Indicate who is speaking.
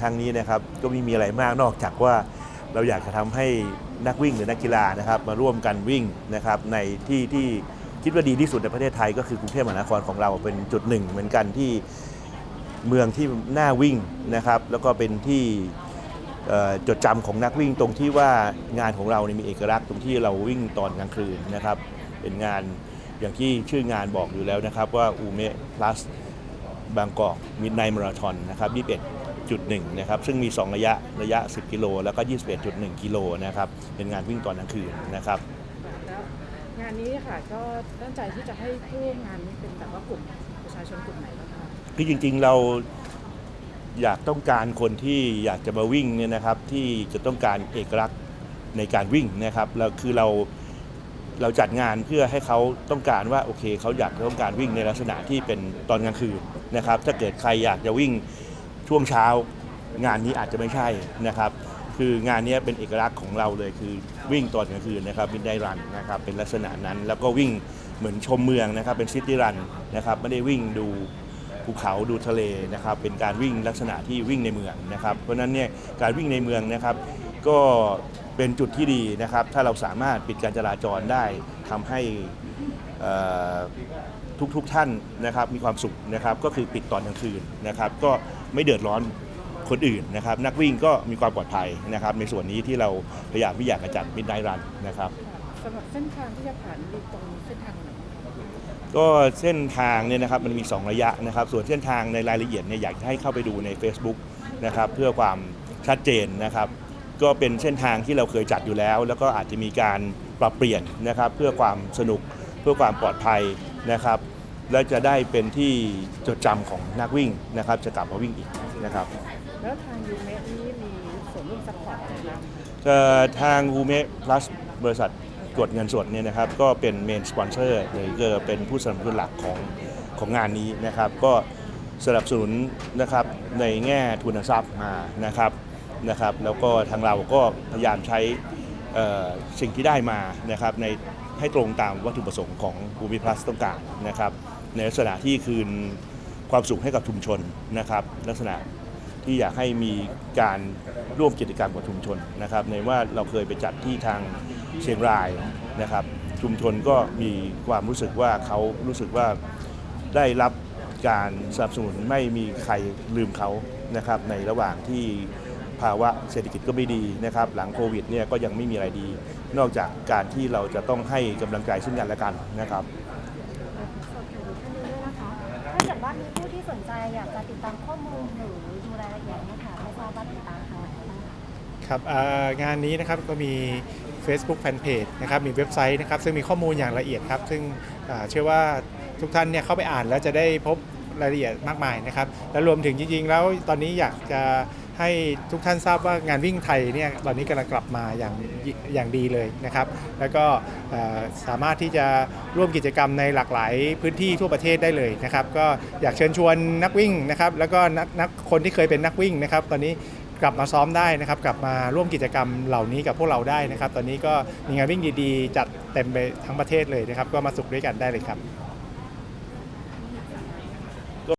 Speaker 1: ครั้งนี้นะครับก็ไม่มีอะไรมากนอกจากว่าเราอยากจะทำให้นักวิ่งหรือนักกีฬานะครับ มาร่วมกันวิ่งนะครับในที่ที่คิดว่าดีที่สุดในประเทศไทย ก็คือกรุงเทพมหานครของเราเป็นจุดหนึ่ง เหมือนกันที่เมืองที่น่าวิ่งนะครับ แล้วก็เป็นที่จดจำของนักวิ่งตรงที่ว่างานของเราเนี่ยมีเอกลักษณ์ตรงที่เราวิ่งตอนกลางคืนนะครับ เป็นงานอย่างที่ชื่องานบอกอยู่แล้วนะครับว่าอูเม plus บางกอกมิดไนท์มาราทอนนะครับ 21.1นะครับซึ่งมี 2 ระยะระยะ 10 กิโล แล้วก็ 21.1 กิโลนะครับเป็นงานวิ่งตอนกลางคืนนะครับ
Speaker 2: แล้วงานนี้ค่ะก็ตั้งใจที่จะให้ผู้ร่วมงานนี้เป็นแบบว่ากลุ่มประชาชนกลุ่มไหนบ้างคะ
Speaker 1: คือจริงๆเราอยากต้องการคนที่อยากจะมาวิ่งเนี่ยนะครับที่จะต้องการเอกลักษณ์ในการวิ่งนะครับแล้วคือเราเราจัดงานเพื่อให้เขาต้องการว่าโอเคเขาอยากจะต้องการวิ่งในลักษณะที่เป็นตอนกลางคืนนะครับถ้าเกิดใครอยากจะวิ่ง ช่วงเช้างานนี้อาจจะไม่ใช่นะครับ คืองานนี้เป็นเอกลักษณ์ของเราเลยคือวิ่งตอนกลางคืนนะครับวินได้รันนะครับเป็นลักษณะนั้น แล้วก็วิ่งเหมือนชมเมืองนะครับเป็นซิตี้รันนะครับไม่ได้วิ่งดูภูเขาดูทะเลนะครับเป็นการวิ่งลักษณะที่วิ่งในเมืองนะครับ เพราะฉะนั้นเนี่ยการวิ่งในเมืองนะครับ ก็เป็นจุดที่ดีนะครับ ถ้าเราสามารถปิดการจราจรได้ทำให้ เอ่อทุกๆทท่านนะครับมีความสุขนะครับก็คือปิดตอนกลางคืนนะครับก็ไม่เดือดร้อนคนอื่นนะครับนักวิ่งก็มีความปลอดภัยนะครับ ในส่วนนี้ที่เราพยายามที่อยากจะจัดมิดไนรันนะครับ
Speaker 2: สำหรับเส้นทางที่จะผ่านมีตรงเส้นทางไหนบ้างคะ
Speaker 1: ก็เส้นทางเนี่ยนะครับมันมี 2 ระยะนะครับ ส่วนเส้นทางในรายละเอียดเนี่ยอยากจะให้เข้าไปดูใน Facebook นะครับเพื่อความชัดเจนนะครับ ก็เป็นเส้นทางที่เราเคยจัดอยู่แล้ว แล้วก็อาจจะมีการปรับเปลี่ยนนะครับเพื่อความสนุก เพื่อความปลอดภัยนะครับ และจะได้เป็นที่จดจำของนักวิ่งนะครับ จะกลับมาวิ่งอีกนะครับ
Speaker 2: แล้วทางยูเมะนี้มีส่วนร่วมซัพพอร์ตอะไรบ้าง
Speaker 1: เอ่อทาง u m e Plus บริษัทกดเงินสดเนี่ยนะครับ ก็เป็นเมนสปอนเซอร์หรือก็เป็นผู้สนับสนุนหลักของของงานนี้นะครับ ก็สนับสนุนนะครับในแง่ทุนทรัพย์มานะครับนะครับ แล้วก็ทางเราก็พยายามใช้เอ่อ สิ่งที่ได้มานะครับในให้ตรงตามวัตถุประสงค์ของ u m e Plus ต้องการนะครับในลักษณะที่คืนความสุขให้กับชุมชนนะครับ ลักษณะที่อยากให้มีการร่วมกิจกรรมกับชุมชนนะครับ ในว่าเราเคยไปจัดที่ทางเชียงรายนะครับ ชุมชนก็มีความรู้สึกว่าเขารู้สึกว่าได้รับการสนับสนุนไม่มีใครลืมเขานะครับในระหว่างที่ ภาวะเศรษฐกิจก็ไม่ดีนะครับ หลังโควิดเนี่ยก็ยังไม่มีอะไรดี นอกจากการที่เราจะต้องให้กำลังใจซึ่งกันและกันนะครับ
Speaker 3: สอบถามท่านนี้ด้วยนะคะ ถ้าเกิดว่ามีผู้ที่สนใจอยากจะติดตามข้อมูลหรือดูรายละเอียดเนี่ยค่ะไม่ทราบว่าติดตามทางไหนบ้างคะ
Speaker 4: ครับอ่างานนี้นะครับก็มี Facebook Fanpage นะครับมีเว็บไซต์นะครับซึ่งมีข้อมูลอย่างละเอียดครับซึ่งอ่าเชื่อว่าทุกท่านเนี่ยเข้าไปอ่านแล้วจะได้พบรายละเอียดมากมายนะครับและรวมถึงจริงๆ แล้วตอนนี้อยากจะ ให้ทุกท่านทราบว่างานวิ่งไทยเนี่ยตอนนี้กำลังกลับมาอย่างอย่างดีเลยนะครับ แล้วก็สามารถที่จะร่วมกิจกรรมในหลากหลายพื้นที่ทั่วประเทศได้เลยนะครับ ก็อยากเชิญชวนนักวิ่งนะครับแล้วก็นักนักคนที่เคยเป็นนักวิ่งนะครับ ตอนนี้กลับมาซ้อมได้นะครับ กลับมาร่วมกิจกรรมเหล่านี้กับพวกเราได้นะครับ ตอนนี้ก็มีงานวิ่งดีๆ จัดเต็มไปทั้งประเทศเลยนะครับ ก็มาสุขด้วยกันได้เลยครับ